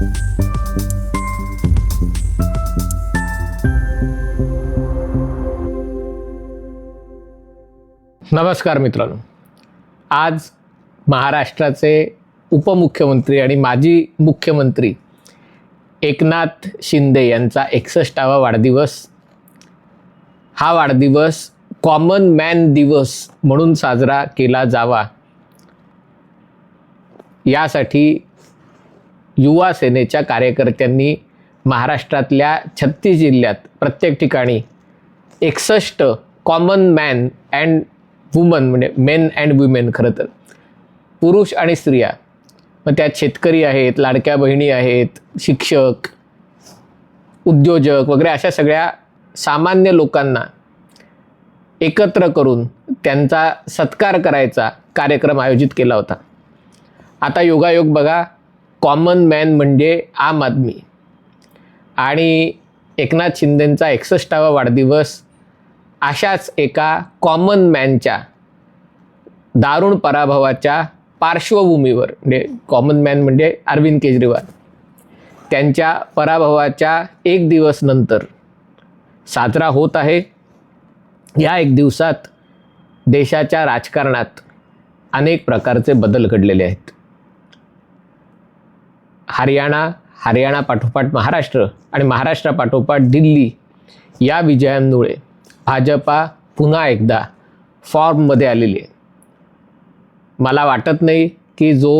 नमस्कार मित्रांनो. आज महाराष्ट्राचे उपमुख्यमंत्री आणि माजी मुख्यमंत्री एकनाथ शिंदे यांचा एकसष्टावा वाढदिवस. हा वाढदिवस कॉमन मॅन दिवस म्हणून साजरा केला जावा. यासाठी युवा सेनेच्या कार्यकर्त्यांनी महाराष्ट्रातल्या छत्तीस जिल्ह्यात प्रत्येक ठिकाणी एकसष्ट कॉमन मॅन अँड वुमन म्हणजे मेन अँड वुमेन खरं तर. पुरुष आणि स्त्रिया. मग त्यात शेतकरी आहेत लाडक्या बहिणी आहेत शिक्षक उद्योजक वगैरे अशा सगळ्या सामान्य लोकांना एकत्र करून त्यांचा सत्कार करायचा कार्यक्रम आयोजित केला होता. आता योगायोग बघा कॉमन मॅन म्हणजे आम आदमी. आणि एकनाथ शिंदेंचा एकसष्टावा वाढदिवस अशाच एका कॉमन मॅनच्या दारुण पराभवाच्या पार्श्वभूमीवर म्हणजे कॉमन मॅन म्हणजे अरविंद केजरीवाल त्यांच्या पराभवाच्या एक दिवस नंतर साजरा होत आहे. या एक दिवसात देशाच्या राजकारणात अनेक प्रकारचे बदल घडलेले आहेत. हरियाणा हरियाणा पाठोपाठ महाराष्ट्र आणि महाराष्ट्रापाठोपाठ दिल्ली या विजयांमुळे भाजपा पुन्हा एकदा फॉर्ममध्ये आलेली आहे. मला वाटत नाही की जो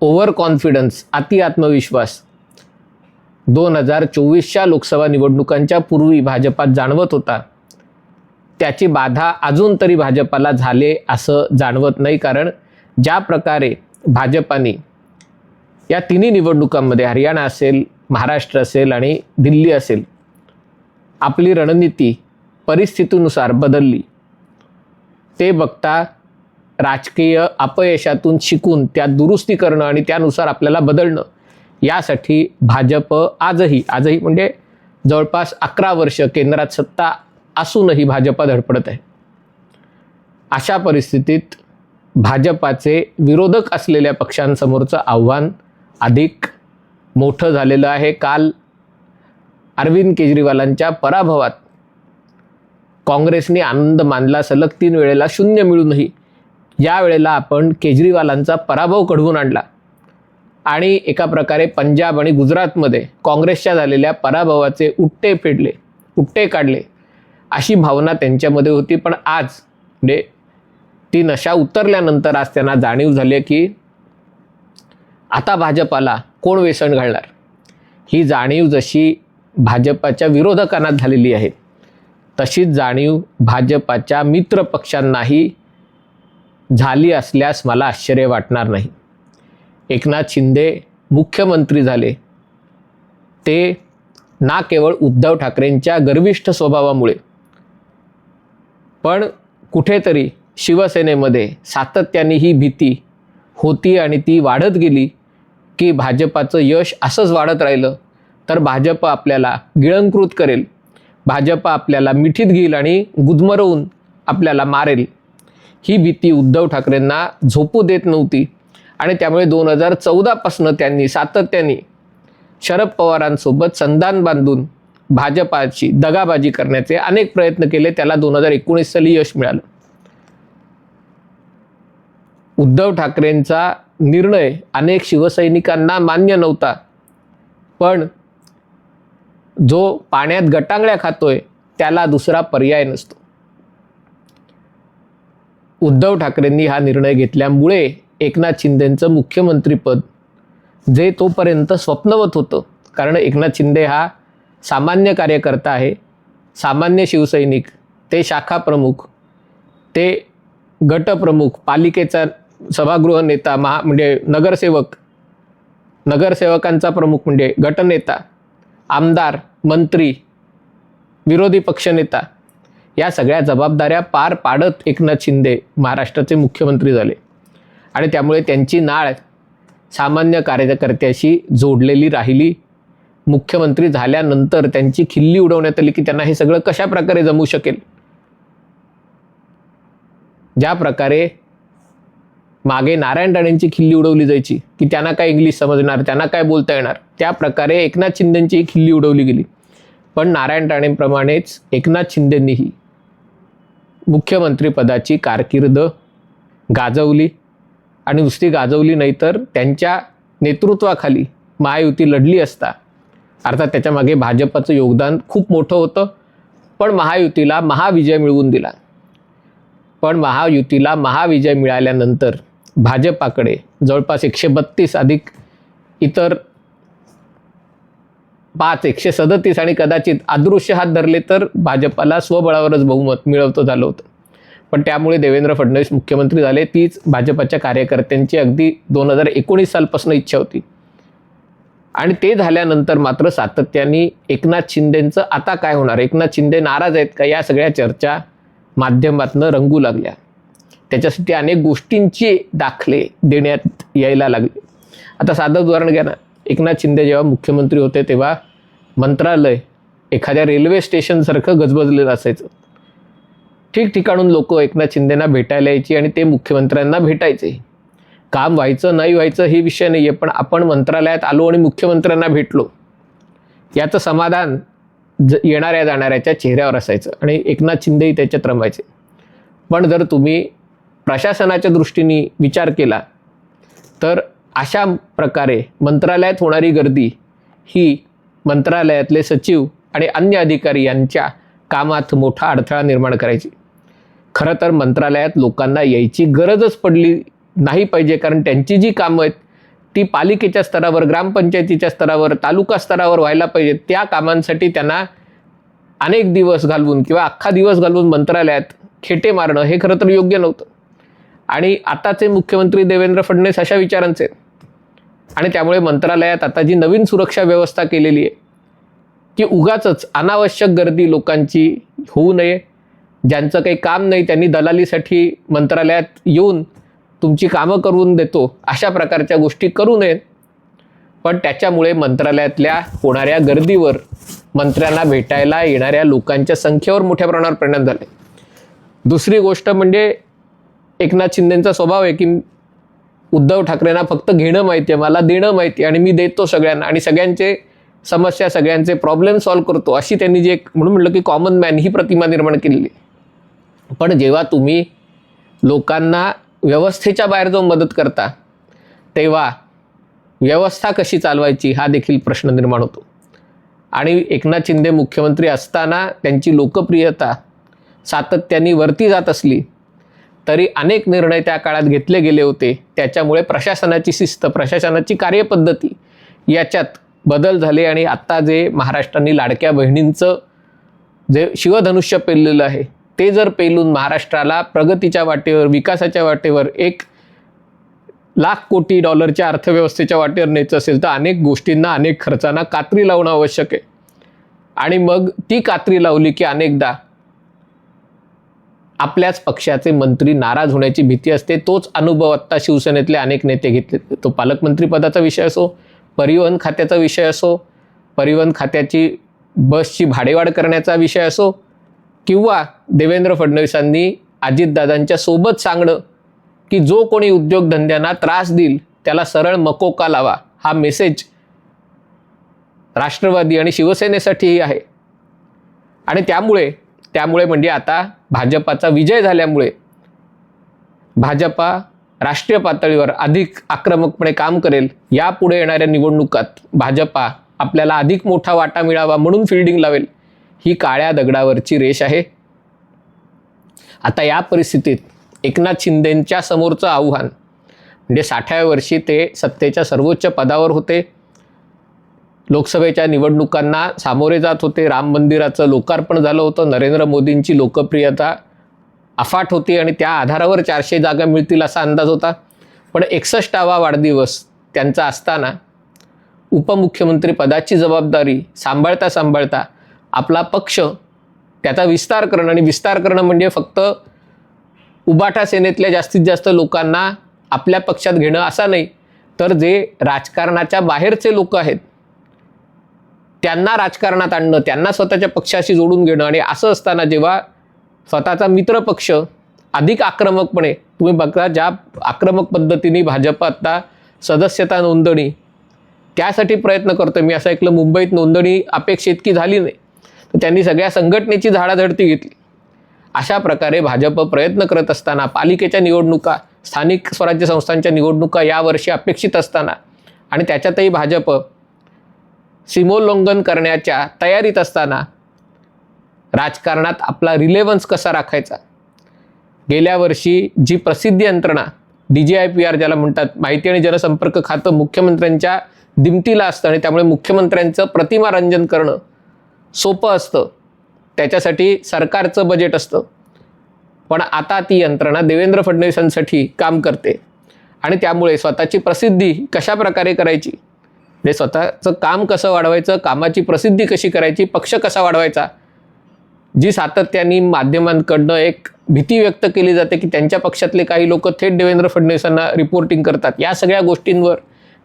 ओव्हर कॉन्फिडन्स अति आत्मविश्वास दोन हजार चोवीसच्या लोकसभा निवडणुकांच्या पूर्वी भाजपात जाणवत होता त्याची बाधा अजून तरी भाजपाला झाले असं जाणवत नाही. कारण ज्या प्रकारे भाजपाने या तिन्ही निवडणुकांमध्ये हरियाणा असेल महाराष्ट्र असेल आणि दिल्ली असेल आपली रणनीती परिस्थितीनुसार बदलली. ते बघता राजकीय अपयशातून शिकून त्यात दुरुस्ती करणं आणि त्यानुसार आपल्याला बदलणं यासाठी भाजप आजही आजही म्हणजे जवळपास अकरा वर्ष केंद्रात सत्ता असूनही भाजपा धडपडत आहे. अशा परिस्थितीत भाजपाचे विरोधक असलेल्या पक्षांसमोरचं आव्हान अधिक मोठं झालेलं आहे. काल अरविंद केजरीवालांच्या पराभवात काँग्रेसने आनंद मानला सलग तीन वेळेला शून्य मिळूनही. या वेळेला आपण केजरीवालांचा पराभव घडवून आणला. आणि एका प्रकारे पंजाब आणि गुजरातमध्ये काँग्रेसच्या झालेल्या पराभवाचे उट्टे फेडले उट्टे काढले अशी भावना त्यांच्यामध्ये होती. पण आज म्हणजे ती नशा उतरल्यानंतर आज त्यांना जाणीव झाली की आता भाजपाला कोण वेसण घालणार? ही जाणीव जशी भाजपाच्या विरोधकांना झालेली आहे तशीच जाणीव भाजपाच्या मित्र पक्षांनाही झाली असल्यास मला आश्चर्य वाटणार नाही. एकनाथ शिंदे मुख्यमंत्री झाले. ते ना केवळ उद्धव ठाकरेंच्या गर्विष्ठ स्वभावामुळे पण कुठेतरी शिवसेनेमध्ये सातत्याने ही भीती होती आणि ती वाढत गेली की भाजपाचं यश असंच वाढत राहिलं तर भाजप आपल्याला गिळंकृत करेल. भाजप आपल्याला मिठीत घेईल आणि गुदमरवून आपल्याला मारेल. ही भीती उद्धव ठाकरेंना झोपू देत नव्हती. आणि त्यामुळे दोन हजार चौदापासनं त्यांनी सातत्याने शरद पवारांसोबत संधान बांधून भाजपाची दगाबाजी करण्याचे अनेक प्रयत्न केले. त्याला दोन हजार एकोणीस साली यश मिळालं. उद्धव ठाकरेंचा निर्णय अनेक शिवसैनिकांना मान्य नव्हता. पण जो पाण्यात गटांगळ्या खातोय त्याला दुसरा पर्याय नसतो. उद्धव ठाकरेंनी हा निर्णय घेतल्यामुळे एकनाथ शिंदेंचं मुख्यमंत्रीपद जे तोपर्यंत स्वप्नवत होतं कारण एकनाथ शिंदे हा सामान्य कार्यकर्ता आहे सामान्य शिवसैनिक ते शाखा प्रमुख ते गटप्रमुख पालिकेचा सभागृह नेता महा म्हणजे नगरसेवक नगरसेवकांचा प्रमुख म्हणजे गटनेता आमदार मंत्री विरोधी पक्षनेता या सगळ्या जबाबदाऱ्या पार पाडत एकनाथ शिंदे महाराष्ट्राचे मुख्यमंत्री झाले. आणि त्यामुळे त्यांची नाळ सामान्य कार्यकर्त्याशी जोडलेली राहिली. मुख्यमंत्री झाल्यानंतर त्यांची खिल्ली उडवण्यात आली की त्यांना हे सगळं कशा प्रकारे जमू शकेल? ज्या प्रकारे मागे नारायण राणेंची खिल्ली उडवली जायची की त्यांना काय इंग्लिश समजणार त्यांना काय बोलता येणार? त्या प्रकारे एकनाथ शिंदेंची खिल्ली उडवली गेली. पण नारायण राणेंप्रमाणेच एकनाथ शिंदेंनीही मुख्यमंत्रीपदाची कारकीर्द गाजवली. आणि नुसती गाजवली नाही तर त्यांच्या नेतृत्वाखाली महायुती लढली असता अर्थात त्याच्यामागे भाजपचं योगदान खूप मोठं होतं. पण महायुतीला महाविजय मिळवून दिला. पण महायुतीला महाविजय मिळाल्यानंतर भाजपाकडे जवळपास एकशे बत्तीस अधिक इतर पाच एकशे सदतीस आणि कदाचित अदृश्य हात धरले तर भाजपाला स्वबळावरच बहुमत मिळवतं झालं होतं. पण त्यामुळे देवेंद्र फडणवीस मुख्यमंत्री झाले तीच भाजपाच्या कार्यकर्त्यांची अगदी दोन हजार एकोणीस सालपासून इच्छा होती. आणि ते झाल्यानंतर मात्र सातत्याने एकनाथ शिंदेंचं आता काय होणार? एकनाथ शिंदे नाराज आहेत का? या सगळ्या चर्चा माध्यमातनं रंगू लागल्या. त्याच्यासाठी अनेक गोष्टींची दाखले देण्यात यायला लागले. आता साधं उदाहरण घ्या ना. एकनाथ शिंदे जेव्हा मुख्यमंत्री होते तेव्हा मंत्रालय एखाद्या रेल्वे स्टेशनसारखं गजबजलेलं असायचं. ठिकठिकाणून लोक एकनाथ शिंदेना भेटायला यायची आणि ते मुख्यमंत्र्यांना भेटायचे. काम व्हायचं नाही व्हायचं हे विषय नाही आहे पण आपण मंत्रालयात आलो आणि मुख्यमंत्र्यांना भेटलो. याचं समाधान ज येणाऱ्या जाणाऱ्याच्या चेहऱ्यावर असायचं आणि एकनाथ शिंदेही त्याच्यात रमायचे. पण जर तुम्ही प्रशासनाच्या दृष्टीने विचार केला तर अशा प्रकारे मंत्रालयात होणारी गर्दी ही मंत्रालयातले सचिव आणि अन्य अधिकारी यांच्या कामात मोठा अडथळा निर्माण करायची. खरं तर मंत्रालयात लोकांना यायची गरजच पडली नाही पाहिजे कारण त्यांची जी कामं आहेत ती पालिकेच्या स्तरावर ग्रामपंचायतीच्या स्तरावर तालुका स्तरावर व्हायला पाहिजे. त्या कामांसाठी त्यांना अनेक दिवस घालवून किंवा अख्खा दिवस घालवून मंत्रालयात खेटे मारणं हे खरं तर योग्य नव्हतं. आणि आताचे मुख्यमंत्री देवेंद्र फडणवीस अशा विचारांचे आहेत. आणि त्यामुळे मंत्रालयात आता जी नवीन सुरक्षा व्यवस्था केलेली आहे की उगाच अनावश्यक गर्दी लोकांची होऊ नये ज्यांचं काही काम नाही त्यांनी दलालीसाठी मंत्रालयात येऊन तुमची कामं करून देतो अशा प्रकारच्या गोष्टी करू नयेत पण त्याच्यामुळे मंत्रालयातल्या होणाऱ्या गर्दीवर मंत्र्यांना भेटायला येणाऱ्या लोकांच्या संख्येवर मोठ्या प्रमाणावर परिणाम झाले दुसरी गोष्ट म्हणजे एकनाथ शिंदेचा स्वभाव आहे की उद्धव ठाकरेंना फक्त घेणं माहिती आहे मला देणं माहिती आहे आणि मी देतो सगळ्यांना आणि सगळ्यांचे समस्या सगळ्यांचे प्रॉब्लेम सॉल्व्ह करतो अशी त्यांनी जे एक म्हणून म्हटलं की कॉमन मॅन ही प्रतिमा निर्माण केलेली पण जेव्हा तुम्ही लोकांना व्यवस्थेच्या बाहेर जाऊन मदत करता तेव्हा व्यवस्था कशी चालवायची हा देखील प्रश्न निर्माण होतो. आणि एकनाथ शिंदे मुख्यमंत्री असताना त्यांची लोकप्रियता सातत्याने वरती जात असली तरी अनेक निर्णय त्या काळात घेतले गेले होते. त्याच्यामुळे प्रशासनाची शिस्त प्रशासनाची कार्यपद्धती याच्यात बदल झाले आणि आत्ता जे महाराष्ट्राने लाडक्या बहिणींचं जे शिवधनुष्य पेललेलं आहे ते जर पेलून महाराष्ट्राला प्रगतीच्या वाटेवर विकासाच्या वाटेवर एक लाख कोटी डॉलरच्या अर्थव्यवस्थेच्या वाटेवर न्यायचं असेल तर अनेक गोष्टींना अनेक खर्चांना कात्री लावणं आवश्यक आहे. आणि मग ती कात्री लावली की अनेकदा आपल्याच पक्षाचे मंत्री नाराज होण्याची भीती असते तोच अनुभव आत्ता शिवसेनेतले अनेक नेते घेतले. तो पालकमंत्रीपदाचा विषय असो परिवहन खात्याचा विषय असो परिवहन खात्याची बसची भाडेवाढ करण्याचा विषय असो किंवा देवेंद्र फडणवीसांनी अजितदादांच्या सोबत सांगणं की जो कोणी उद्योगधंद्यांना त्रास देईल त्याला सरळ मकोका लावा. हा मेसेज राष्ट्रवादी आणि शिवसेनेसाठीही आहे. आणि त्यामुळे त्यामुळे म्हणजे आता भाजपाचा विजय झाल्यामुळे भाजपा राष्ट्रीय पातळीवर अधिक आक्रमकपणे काम करेल यापुढे येणाऱ्या निवडणुकात भाजपा आपल्याला अधिक मोठा वाटा मिळावा म्हणून फिल्डिंग लावेल ही काळ्या दगडावरची रेष आहे. आता या परिस्थितीत एकनाथ शिंदेंच्या समोरचं आव्हान म्हणजे साठाव्या वर्षी ते सत्तेच्या सर्वोच्च पदावर होते. लोकसभेच्या निवडणुकांना सामोरे जात होते. राम मंदिराचं लोकार्पण झालं होतं. नरेंद्र मोदींची लोकप्रियता अफाट होती आणि त्या आधारावर चारशे जागा मिळतील असा अंदाज होता. पण एकसष्टावा वाढदिवस त्यांचा असताना उपमुख्यमंत्री पदाची जबाबदारी सांभाळता सांभाळता आपला पक्ष त्याचा विस्तार करणं आणि विस्तार करणं म्हणजे फक्त उबाटा सेनेतल्या जास्तीत जास्त लोकांना आपल्या पक्षात घेणं असा नाही. तर जे राजकारणाच्या बाहेरचे लोक आहेत त्यांना राजकारणात आणणं त्यांना स्वतःच्या पक्षाशी जोडून घेणं आणि असं असताना जेव्हा स्वतःचा मित्र पक्ष अधिक आक्रमकपणे तुम्ही बघा ज्या आक्रमक पद्धतीने भाजप आता सदस्यता नोंदणी त्यासाठी प्रयत्न करतो मी असं ऐकलं मुंबईत नोंदणी अपेक्षित की झाली नाही. तर त्यांनी सगळ्या संघटनेची झाडाझडती घेतली. अशा प्रकारे भाजप प्रयत्न करत असताना पालिकेच्या निवडणुका स्थानिक स्वराज्य संस्थांच्या निवडणुका यावर्षी अपेक्षित असताना आणि त्याच्यातही भाजप सीमोल्लंघन करण्याच्या तयारीत असताना राजकारणात आपला रिलेव्हन्स कसा राखायचा? गेल्या वर्षी जी प्रसिद्धी यंत्रणा D G I P R ज्याला म्हणतात माहिती आणि जनसंपर्क खातं मुख्यमंत्र्यांच्या दिमतीला असतं आणि त्यामुळे मुख्यमंत्र्यांचं प्रतिमारंजन करणं सोपं असतं. त्याच्यासाठी सरकारचं बजेट असतं. पण आता ती यंत्रणा देवेंद्र फडणवीसांसाठी काम करते. आणि त्यामुळे स्वतःची प्रसिद्धी कशा प्रकारे करायची? म्हणजे स्वतःचं काम कसं वाढवायचं कामाची प्रसिद्धी कशी करायची पक्ष कसा वाढवायचा जी सातत्याने माध्यमांकडनं एक भीती व्यक्त केली जाते की त्यांच्या पक्षातले काही लोक थेट देवेंद्र फडणवीसांना रिपोर्टिंग करतात. या सगळ्या गोष्टींवर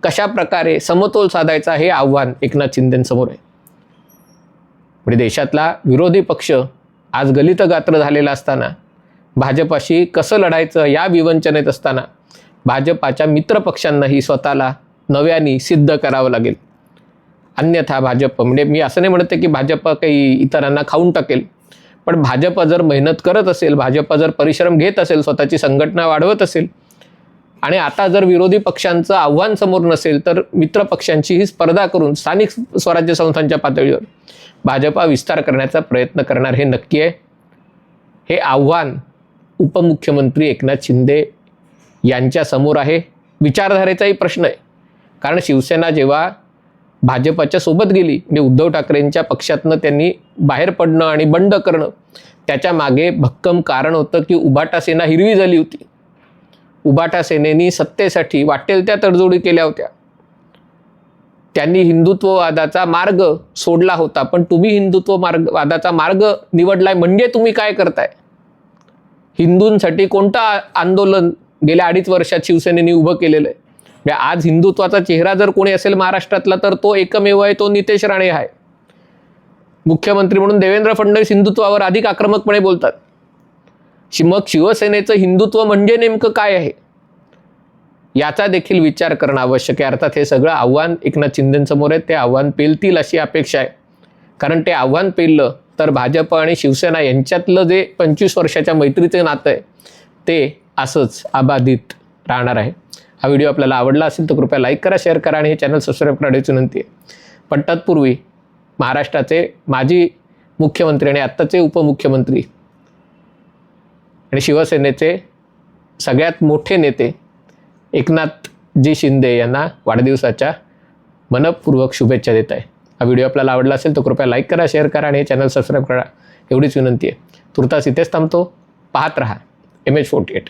कशा प्रकारे समतोल साधायचा हे आव्हान एकनाथ शिंदेंसमोर आहे. म्हणजे देशातला विरोधी पक्ष आज गलित गात्र झालेला असताना भाजपाशी कसं लढायचं या विवंचनेत असताना भाजपाच्या मित्रपक्षांनाही स्वतःला नव्याने सिद्ध करावं लागेल. अन्यथा भाजप म्हणजे मी असं नाही म्हणते की भाजप काही इतरांना खाऊन टाकेल पण भाजप जर मेहनत करत असेल भाजप जर परिश्रम घेत असेल स्वतःची संघटना वाढवत असेल आणि आता जर विरोधी पक्षांचं आव्हान समोर नसेल तर मित्र पक्षांची ही स्पर्धा करून स्थानिक स्वराज्य संस्थांच्या पातळीवर भाजपा विस्तार करण्याचा प्रयत्न करणार हे नक्की आहे. हे आव्हान उपमुख्यमंत्री एकनाथ शिंदे यांच्यासमोर आहे. विचारधारेचाही प्रश्न आहे. कारण शिवसेना जेव्हा भाजपाच्या सोबत गेली म्हणजे उद्धव ठाकरेंच्या पक्षातनं त्यांनी बाहेर पडणं आणि बंड करणं त्याच्यामागे भक्कम कारण होतं की उबाटा सेना हिरवी झाली होती. उबाटा सेनेनी सत्तेसाठी वाटेल त्या तडजोडी केल्या होत्या. त्यांनी हिंदुत्ववादाचा मार्ग सोडला होता पण तुम्ही हिंदुत्व मार्ग वादाचा मार्ग निवडलाय म्हणजे तुम्ही काय करताय? हिंदूंसाठी कोणतं आंदोलन गेल्या अडीच वर्षात शिवसेनेने उभं केलेलं आहे? म्हणजे आज हिंदुत्वाचा चेहरा जर कोणी असेल महाराष्ट्रातला तर तो एकमेव आहे तो नितेश राणे आहे. मुख्यमंत्री म्हणून देवेंद्र फडणवीस हिंदुत्वावर अधिक आक्रमकपणे बोलतात. मग शिवसेनेचं हिंदुत्व म्हणजे नेमकं काय आहे? याचा देखील विचार करणं आवश्यक आहे. अर्थात हे सगळं आव्हान एकनाथ शिंदेसमोर आहे ते आव्हान पेलतील अशी अपेक्षा आहे. कारण ते आव्हान पेललं तर भाजप आणि शिवसेना यांच्यातलं जे पंचवीस वर्षाच्या मैत्रीचं नातं आहे ते असंच अबाधित राहणार आहे. हा व्हिडिओ आपल्याला आवडला असेल तर कृपया लाईक करा शेअर करा आणि हे चॅनल सबस्क्राईब करण्याची विनंती आहे. पण तत्पूर्वी महाराष्ट्राचे माजी मुख्यमंत्री आणि आत्ताचे उपमुख्यमंत्री आणि शिवसेनेचे सगळ्यात मोठे नेते एकनाथजी शिंदे यांना वाढदिवसाच्या मनपूर्वक शुभेच्छा देत आहे. हा व्हिडिओ आपल्याला आवडला असेल तर कृपया लाईक करा शेअर करा आणि हे चॅनल सबस्क्राईब करा एवढीच विनंती आहे. तुर्तास इथेच थांबतो. पाहत रहा. M H forty eight